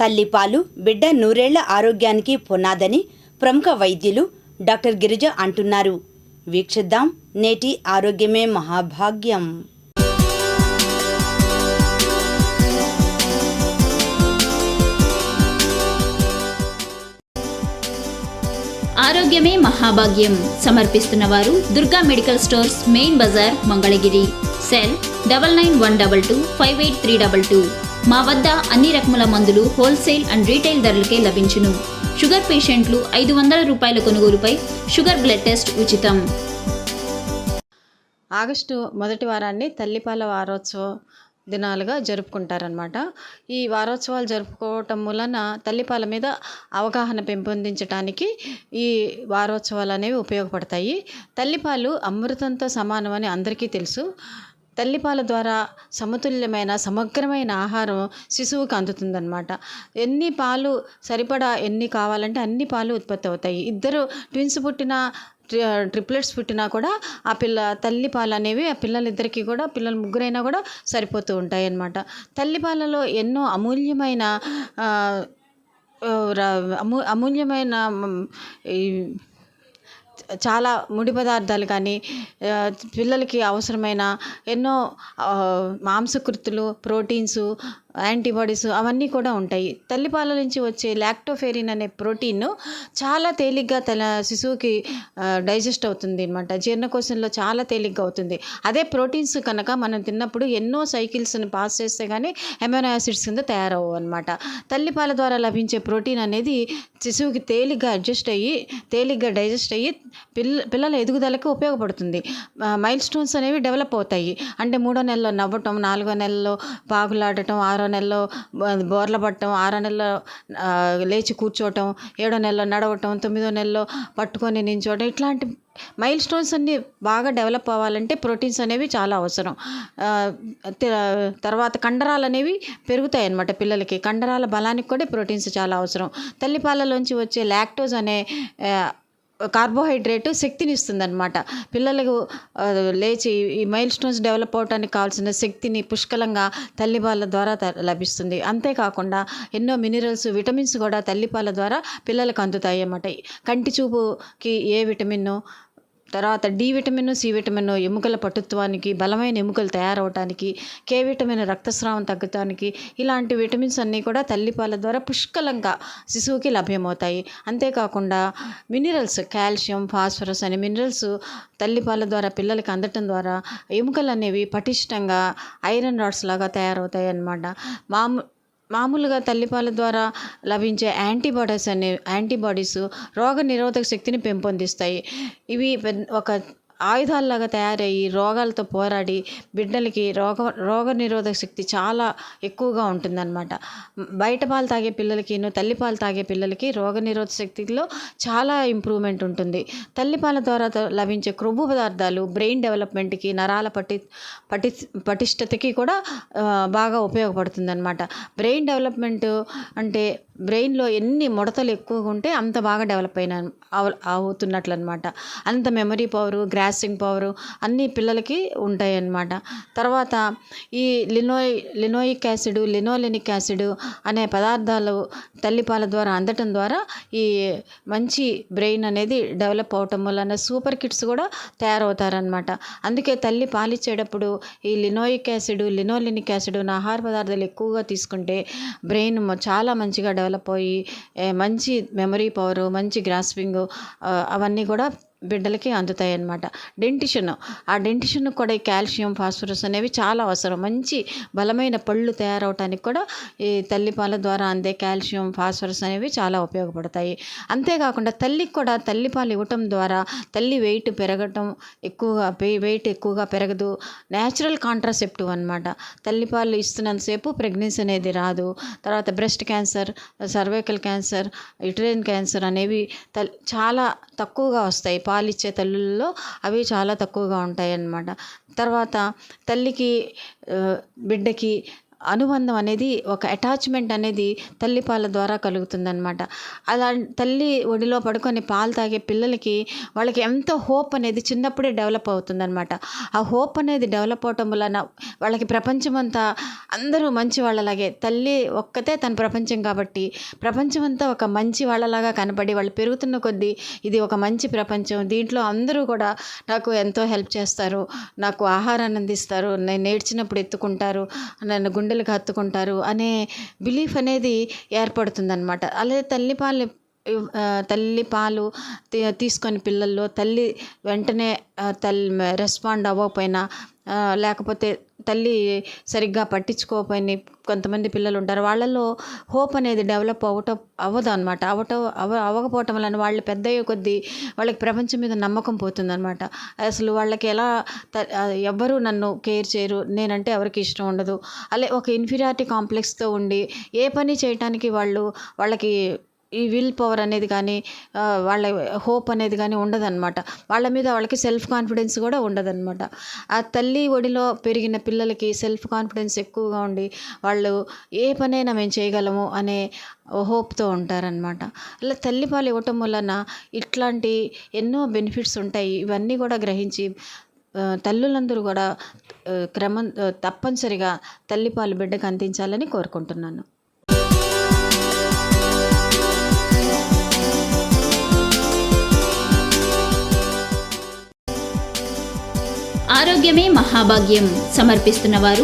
తల్లిపాలు బిడ్డ నూరేళ్ళ ఆరోగ్యానికి పునాదని ప్రముఖ వైద్యులు డాక్టర్ గిరిజ అంటున్నారు. వీక్షిద్దాం నేటి ఆరోగ్యమే మహాభాగ్యం. ఆరోగ్యమే మహాభాగ్యం సమర్పిస్తున్న వారు Durga medical stores main Bazar Mangalagiri. Cell double nine one double two five eight three double two. మా వద్ద అన్ని రకముల మందులు హోల్సేల్ అండ్ రీటైల్ ధరలకే లభించును. షుగర్ పేషెంట్లు ఐదు వందల రూపాయల కొనుగోలుపై షుగర్ బ్లడ్ టెస్ట్ ఉచితం. ఆగస్టు మొదటి వారాన్ని తల్లిపాల వారోత్సవం దినాలుగా జరుపుకుంటారనమాట ఈ వారోత్సవాలు జరుపుకోవటం వలన తల్లిపాల మీద అవగాహన పెంపొందించడానికి ఈ వారోత్సవాలు అనేవి ఉపయోగపడతాయి. తల్లిపాలు అమృతంతో సమానమని అందరికీ తెలుసు. తల్లిపాల ద్వారా సమతుల్యమైన సమగ్రమైన ఆహారం శిశువుకు అందుతుందన్నమాట. ఎన్ని పాలు సరిపడా ఎన్ని కావాలంటే అన్ని పాలు ఉత్పత్తి అవుతాయి. ఇద్దరు ట్విన్స్ పుట్టిన ట్రిప్లెట్స్ పుట్టినా కూడా ఆ పిల్ల తల్లి పాలు అనేవి ఆ పిల్లలిద్దరికీ కూడా పిల్లలు ముగ్గురైనా కూడా సరిపోతూ ఉంటాయి అన్నమాట తల్లిపాలలో ఎన్నో అమూల్యమైన అమూ అమూల్యమైన ఈ చాలా ముడి పదార్థాలు కానీ పిల్లలకి అవసరమైన ఎన్నో మాంసకృత్తులు మాంసకృతులు యాంటీబాడీస్ అవన్నీ కూడా ఉంటాయి. తల్లిపాల నుంచి వచ్చే లాక్టోఫెరిన్ అనే ప్రోటీన్ చాలా తేలిగ్గా తల శిశువుకి డైజెస్ట్ అవుతుంది అనమాట జీర్ణకోశంలో చాలా తేలిగ్గా అవుతుంది. అదే ప్రోటీన్స్ కనుక మనం తిన్నప్పుడు ఎన్నో సైకిల్స్ని పాస్ చేస్తే కానీ ఎమైనో యాసిడ్స్ కింద తయారవు అనమాట తల్లిపాల ద్వారా లభించే ప్రోటీన్ అనేది శిశువుకి తేలిగ్గా అడ్జస్ట్ అయ్యి తేలిగ్గా డైజెస్ట్ అయ్యి పిల్ల పిల్లల ఎదుగుదలకు ఉపయోగపడుతుంది. మైల్ స్టోన్స్ అనేవి డెవలప్ అవుతాయి. అంటే మూడో నెలలో నవ్వటం నాలుగో నెలలో పాగులాడటం ఆరు నెలలో బోర్ల పట్టడం ఆరో నెలలో లేచి కూర్చోవటం ఏడో నెలలో నడవటం తొమ్మిదో నెలలో పట్టుకొని నించోవటం ఇట్లాంటి మైల్ స్టోన్స్ అన్ని బాగా డెవలప్ అవ్వాలంటే ప్రోటీన్స్ అనేవి చాలా అవసరం. తర్వాత కండరాలు అనేవి పెరుగుతాయి అన్నమాట పిల్లలకి. కండరాల బలానికి కూడా ప్రోటీన్స్ చాలా అవసరం. తల్లిపాలలోంచి వచ్చే లాక్టోజ్ అనే కార్బోహైడ్రేట్ శక్తిని ఇస్తుంది అనమాట పిల్లలకు లేచి ఈ మైల్ స్టోన్స్ డెవలప్ అవడానికి కావాల్సిన శక్తిని పుష్కలంగా తల్లిపాల ద్వారా త- లభిస్తుంది. అంతేకాకుండా ఎన్నో మినరల్స్ విటమిన్స్ కూడా తల్లిపాల ద్వారా పిల్లలకు అందుతాయి అన్నమాట కంటి చూపుకి ఏ విటమిన్ తర్వాత డి విటమిన్ సి విటమిన్ ఎముకల పటుత్వానికి బలమైన ఎముకలు తయారవటానికి కే విటమిన్ రక్తస్రావం తగ్గటానికి ఇలాంటి విటమిన్స్ అన్నీ కూడా తల్లిపాల ద్వారా పుష్కలంగా శిశువుకి లభ్యమవుతాయి. అంతేకాకుండా మినరల్స్ కాల్షియం ఫాస్ఫరస్ అనే మినరల్స్ తల్లిపాల ద్వారా పిల్లలకి అందటం ద్వారా ఎముకలు అనేవి పటిష్టంగా ఐరన్ రాడ్స్ లాగా తయారవుతాయి అన్నమాట మామూ మామూలుగా తల్లిపాల ద్వారా లభించే యాంటీబాడీస్ అనే యాంటీబాడీస్ రోగ నిరోధక శక్తిని పెంపొందిస్తాయి. ఇవి పెద్ద- ఒక ఆయుధాల్లాగా తయారయ్యి రోగాలతో పోరాడి బిడ్డలకి రోగ రోగ నిరోధక శక్తి చాలా ఎక్కువగా ఉంటుందన్నమాట. బయట పాలు తాగే పిల్లలకి తల్లిపాలు తాగే పిల్లలకి రోగ నిరోధక శక్తిలో చాలా ఇంప్రూవ్మెంట్ ఉంటుంది. తల్లిపాల ద్వారా లభించే క్రొవ్వు పదార్థాలు బ్రెయిన్ డెవలప్మెంట్కి నరాల పటి పటి పటిష్టతకి కూడా బాగా ఉపయోగపడుతుందనమాట బ్రెయిన్ డెవలప్మెంట్ అంటే బ్రెయిన్లో ఎన్ని ముడతలు ఎక్కువగా ఉంటే అంత బాగా డెవలప్ అయిన అవుతున్నట్లు అనమాట అంత మెమరీ పవరు గ్రాసింగ్ పవరు అన్ని పిల్లలకి ఉంటాయి అన్నమాట తర్వాత ఈ లినోయ్ లినోయిక్ యాసిడ్ లినోలినిక్ యాసిడ్ అనే పదార్థాలు తల్లిపాల ద్వారా అందటం ద్వారా ఈ మంచి బ్రెయిన్ అనేది డెవలప్ అవటం వలన సూపర్ కిడ్స్ కూడా తయారవుతారనమాట అందుకే తల్లి పాలిచ్చేటప్పుడు ఈ లినోయిక్ యాసిడ్ లినోలినిక్ యాసిడ్ ఆహార పదార్థాలు ఎక్కువగా తీసుకుంటే బ్రెయిన్ చాలా మంచిగా డెవలప్ అయ్యి మంచి మెమరీ పవరు మంచి గ్రాస్పింగ్ అవన్నీ కూడా బిడ్డలకి అందుతాయి అన్నమాట డెంటిషన్ ఆ డెంటిషన్ కూడా ఈ కాల్షియం ఫాస్ఫరస్ అనేవి చాలా అవసరం. మంచి బలమైన పళ్ళు తయారవటానికి కూడా ఈ తల్లిపాల ద్వారా అందే కాల్షియం ఫాస్ఫరస్ అనేవి చాలా ఉపయోగపడతాయి. అంతేకాకుండా తల్లికి కూడా తల్లిపాలు ఇవ్వటం ద్వారా తల్లి వెయిట్ పెరగటం ఎక్కువగా వెయిట్ ఎక్కువగా పెరగదు. న్యాచురల్ కాంట్రాసెప్టివ్ అనమాట తల్లిపాలు ఇస్తున్నంతసేపు ప్రెగ్నెన్సీ అనేది రాదు. తర్వాత breast cancer cervical cancer uterine cancer అనేవి తల్ చాలా తక్కువగా వస్తాయి. పాలిచ్చే తల్లుల్లో అవి చాలా తక్కువగా ఉంటాయి అన్నమాట తర్వాత తల్లికి బిడ్డకి అనుబంధం అనేది ఒక అటాచ్మెంట్ అనేది తల్లిపాల ద్వారా కలుగుతుందనమాట అలా తల్లి ఒడిలో పడుకొని పాలు తాగే పిల్లలకి వాళ్ళకి ఎంతో హోప్ అనేది చిన్నప్పుడే డెవలప్ అవుతుందనమాట ఆ హోప్ అనేది డెవలప్ అవటం వలన వాళ్ళకి ప్రపంచం అంతా అందరూ మంచి వాళ్ళలాగే తల్లి ఒక్కతే తన ప్రపంచం కాబట్టి ప్రపంచం అంతా ఒక మంచి వాళ్ళలాగా కనపడి వాళ్ళు పెరుగుతున్న కొద్దీ ఇది ఒక మంచి ప్రపంచం. దీంట్లో అందరూ కూడా నాకు ఎంతో హెల్ప్ చేస్తారు నాకు ఆహారాన్ని అందిస్తారు నేను నేర్చినప్పుడు ఎత్తుకుంటారు నన్ను గుండెలకు హత్తుకుంటారు అనే బిలీఫ్ అనేది ఏర్పడుతుందన్నమాట. అలాగే తల్లిపాలు తల్లి పాలు తీ- తీసుకొని పిల్లల్లో తల్లి వెంటనే తల్లి రెస్పాండ్ అవ్వకపోయినా లేకపోతే తల్లి సరిగ్గా పట్టించుకోకపోయిన కొంతమంది పిల్లలు ఉంటారు. వాళ్ళల్లో హోప్ అనేది డెవలప్ అవ్వటం అవ్వదు అనమాట అవ్వటం అవ అవ్వకపోవటం వలన వాళ్ళు పెద్ద అయ్యే కొద్దీ వాళ్ళకి ప్రపంచం మీద నమ్మకం పోతుందన్నమాట. అసలు వాళ్ళకి ఎలా ఎవ్వరూ నన్ను కేర్ చేయరు. నేనంటే ఎవరికి ఇష్టం ఉండదు. అలా ఒక ఇన్ఫీరియారిటీ కాంప్లెక్స్తో ఉండి ఏ పని చేయటానికి వాళ్ళు వాళ్ళకి ఈ విల్ పవర్ అనేది కానీ వాళ్ళ హోప్ అనేది కానీ ఉండదన్నమాట. వాళ్ళ మీద వాళ్ళకి సెల్ఫ్ కాన్ఫిడెన్స్ కూడా ఉండదన్నమాట. ఆ తల్లి ఒడిలో పెరిగిన పిల్లలకి సెల్ఫ్ కాన్ఫిడెన్స్ ఎక్కువగా ఉండి వాళ్ళు ఏ పనైనా మేము చేయగలము అనే హోప్తో ఉంటారనమాట ఇలా తల్లిపాలు ఇవ్వటం వలన ఇట్లాంటి ఎన్నో బెనిఫిట్స్ ఉంటాయి. ఇవన్నీ కూడా గ్రహించి తల్లులందరూ కూడా క్రమం తప్పనిసరిగా తల్లిపాలు బిడ్డకు అందించాలని కోరుకుంటున్నాను. ఆరోగ్యమే మహాభాగ్యం. సమర్పిస్తున్నవారు